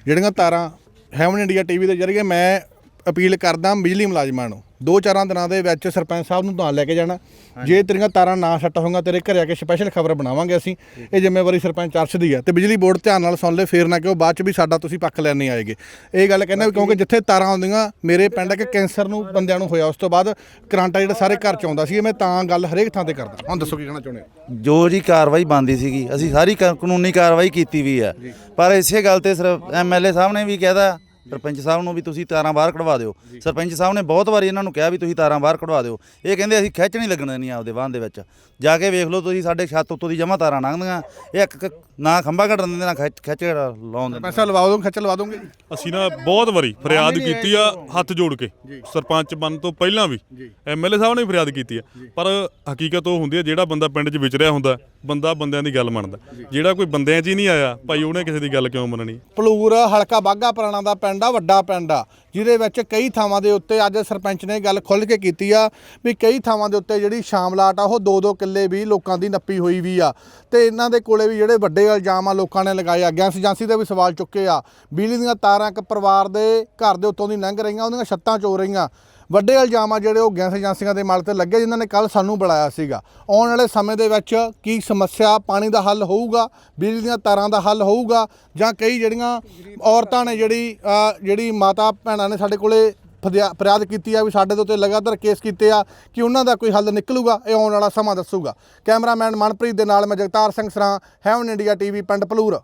ਜਿਹੜੀਆਂ ਤਾਰਾਂ ਹੈਵਨ ਇੰਡੀਆ ਟੀਵੀ ਦੇ ਜਰੀਏ ਮੈਂ ਅਪੀਲ ਕਰਦਾ ਬਿਜਲੀ ਮੁਲਾਜ਼ਮਾਂ ਨੂੰ ਦੋ ਚਾਰਾਂ ਦਿਨਾਂ ਦੇ ਵਿੱਚ ਸਰਪੰਚ ਸਾਹਿਬ ਨੂੰ ਨਾਲ ਲੈ ਕੇ ਜਾਣਾ। ਜੇ ਤੇਰੀਆਂ ਤਾਰਾਂ ਨਾ ਸੱਟ ਹੋਊਗਾ ਤੇਰੇ ਘਰੇ ਆ ਕੇ ਸਪੈਸ਼ਲ ਖਬਰ ਬਣਾਵਾਂਗੇ ਅਸੀਂ। ਇਹ ਜ਼ਿੰਮੇਵਾਰੀ ਸਰਪੰਚ ਅਰਸ਼ ਦੀ ਹੈ ਤੇ ਬਿਜਲੀ ਬੋਰਡ ਧਿਆਨ ਨਾਲ ਸੁਣ ਲੈ ਫੇਰ ਨਾ ਕਿ ਉਹ ਬਾਅਦ ਚ ਵੀ ਸਾਡਾ ਤੁਸੀਂ ਪੱਖ ਲੈਣ ਨਹੀਂ ਆਏਗੇ। ਇਹ ਗੱਲ ਕਹਿੰਦਾ ਵੀ ਕਿਉਂਕਿ ਜਿੱਥੇ ਤਾਰਾਂ ਆਉਂਦੀਆਂ ਮੇਰੇ ਪਿੰਡ ਇੱਕ ਕੈਂਸਰ ਨੂੰ ਬੰਦਿਆਂ ਨੂੰ ਹੋਇਆ ਉਸ ਤੋਂ ਬਾਅਦ ਕਰੰਟ ਜਿਹੜਾ ਸਾਰੇ ਘਰ ਚ ਆਉਂਦਾ ਸੀ ਮੈਂ ਤਾਂ ਗੱਲ ਹਰੇਕ ਥਾਂ ਤੇ ਕਰਦਾ। ਹੁਣ ਦੱਸੋ ਕੀ ਕਹਿਣਾ ਚਾਹੁੰਦੇ ਹੋ? ਜੋ ਜੀ ਕਾਰਵਾਈ ਬੰਦੀ ਸੀਗੀ ਅਸੀਂ ਸਾਰੀ ਕਾ- ਕਾਨੂੰਨੀ ਕਾਰਵਾਈ ਕੀਤੀ ਵੀ ਆ। ਪਰ ਇਸੇ ਗੱਲ ਤੇ ਸਿਰਫ ਐਮਐਲਏ ਸਾਹਿਬ ਨੇ ਵੀ ਕਹਿਦਾ ਸਰਪੰਚ ਸਾਹਿਬ ਨੂੰ ਵੀ ਤੁਸੀਂ ਤਾਰਾਂ ਬਾਹਰ ਕਢਵਾ ਦਿਓ। ਸਰਪੰਚ ਸਾਹਿਬ ਨੇ ਬਹੁਤ ਵਾਰੀ ਇਹਨਾਂ ਨੂੰ ਕਿਹਾ ਵੀ ਤੁਸੀਂ ਤਾਰਾਂ ਬਾਹਰ ਕਢਵਾ ਦਿਓ। ਇਹ ਕਹਿੰਦੇ ਅਸੀਂ ਖਿੱਚ ਨਹੀਂ ਲੱਗਣ ਦੇਣੀ ਆਪਦੇ ਵਾਹਨ ਦੇ ਵਿੱਚ। ਜਾ ਕੇ ਵੇਖ ਲਓ ਤੁਸੀਂ ਸਾਡੇ ਛੱਤ ਉੱਤੋਂ ਦੀ ਜਮਾ ਤਾਰਾਂ ਲੰਘਦੀਆਂ। ਇਹ ਇੱਕ ਇੱਕ ਨਾ ਖੰਭਾ ਕੱਢਣ ਦਿੰਦੇ ਨਾ ਖਿੱਚ ਖਿੱਚ ਲਾਉਣ ਦਿੰਦੇ। ਪੈਸਾ ਲਵਾ ਦੋਗੇ ਖੱਚ ਲਵਾ ਦੋਗੇ ਅਸੀਂ ਨਾ ਬਹੁਤ ਵਾਰੀ ਫਰਿਆਦ ਕੀਤੀ ਆ ਹੱਥ ਜੋੜ ਕੇ। ਸਰਪੰਚ ਬਣਨ ਤੋਂ ਪਹਿਲਾਂ ਵੀ ਐਮਐਲਏ ਸਾਹਿਬ ਨੇ ਵੀ ਫਰਿਆਦ ਕੀਤੀ ਆ। ਪਰ ਹਕੀਕਤ ਉਹ ਹੁੰਦੀ ਹੈ ਜਿਹੜਾ ਬੰਦਾ ਪਿੰਡ 'ਚ ਵਿਚਰਿਆ ਹੁੰਦਾ ਬੰਦਾ ਬੰਦਿਆਂ ਦੀ ਗੱਲ ਮੰਨਦਾ। ਜਿਹੜਾ ਕੋਈ ਬੰਦਿਆਂ 'ਚ ਹੀ ਨਹੀਂ ਆਇਆ ਭਾਈ ਉਹਨੇ ਕਿਸੇ ਦੀ ਗੱਲ ਕਿਉਂ ਮੰਨਣੀ? ਪਲੂਰ ਹਲਕਾ ਬਾਗਾ ਪੁਰਾਣਾ ਦਾ ਪਿੰਡ ਆ, ਵੱਡਾ ਪਿੰਡ ਆ, ਜਿਹਦੇ ਵਿੱਚ ਕਈ ਥਾਵਾਂ ਦੇ ਉੱਤੇ ਅੱਜ ਸਰਪੰਚ ਨੇ ਗੱਲ ਖੁੱਲ੍ਹ ਕੇ ਕੀਤੀ ਆ ਵੀ ਕਈ ਥਾਵਾਂ ਦੇ ਉੱਤੇ ਜਿਹੜੀ ਸ਼ਾਮਲਾਟ ਆ, ਉਹ ਦੋ ਦੋ ਕਿੱਲੇ ਵੀ ਲੋਕਾਂ ਦੀ ਨੱਪੀ ਹੋਈ ਵੀ ਆ। ਤੇ ਇਹਨਾਂ ਦੇ ਕੋਲੇ ਵੀ ਜਿਹੜੇ ਵੱਡੇ ਇਲਜ਼ਾਮ ਆ, ਲੋਕਾਂ ਨੇ ਲਗਾਏ ਆ ਗੈਸ ਏਜੰਸੀ ਦੇ ਵੀ ਸਵਾਲ ਚੁੱਕੇ ਆ। ਬਿਜਲੀ ਦੀਆਂ ਤਾਰਾਂ ਇੱਕ ਪਰਿਵਾਰ ਦੇ ਘਰ ਦੇ ਉੱਤੋਂ ਦੀ ਲੰਘ ਰਹੀਆਂ, ਉਹਦੀਆਂ ਛੱਤਾਂ ਚੋ ਰਹੀਆਂ। ਵੱਡੇ ਇਲਜ਼ਾਮ ਆ ਜਿਹੜੇ ਉਹ ਗੈਸ ਏਜੰਸੀਆਂ ਦੇ ਮਾਲਕ ਤੇ ਲੱਗੇ ਜਿਨ੍ਹਾਂ ਨੇ ਕੱਲ ਸਾਨੂੰ ਬੁਲਾਇਆ ਸੀਗਾ। ਆਉਣ ਵਾਲੇ ਸਮੇਂ ਦੇ ਵਿੱਚ ਕੀ ਸਮੱਸਿਆ, ਪਾਣੀ ਦਾ ਹੱਲ ਹੋਊਗਾ, ਬਿਜਲੀ ਦੀਆਂ ਤਾਰਾਂ ਦਾ ਹੱਲ ਹੋਊਗਾ, ਜਾਂ ਕਈ ਜਿਹੜੀਆਂ ਔਰਤਾਂ ਨੇ ਜਿਹੜੀ ਜਿਹੜੀ ਮਾਤਾ ਭੈਣਾਂ ਨੇ ਸਾਡੇ ਕੋਲੇ ਫਰਿਆ- ਫਰਿਆਦ ਕੀਤੀ ਆ ਵੀ ਸਾਡੇ ਦੇ ਉੱਤੇ ਲਗਾਤਾਰ ਕੇਸ ਕੀਤੇ ਆ ਕਿ ਉਹਨਾਂ ਦਾ ਕੋਈ ਹੱਲ ਨਿਕਲੂਗਾ, ਇਹ ਆਉਣ ਵਾਲਾ ਸਮਾਂ ਦੱਸੂਗਾ। ਕੈਮਰਾਮੈਨ ਮਨਪ੍ਰੀਤ ਦੇ ਨਾਲ ਮੈਂ ਜਗਤਾਰ ਸਿੰਘ ਸਰਾਂ ਹੈਵਨ ਇੰਡੀਆ ਟੀਵੀ ਪਿੰਡ ਪਲੂਰ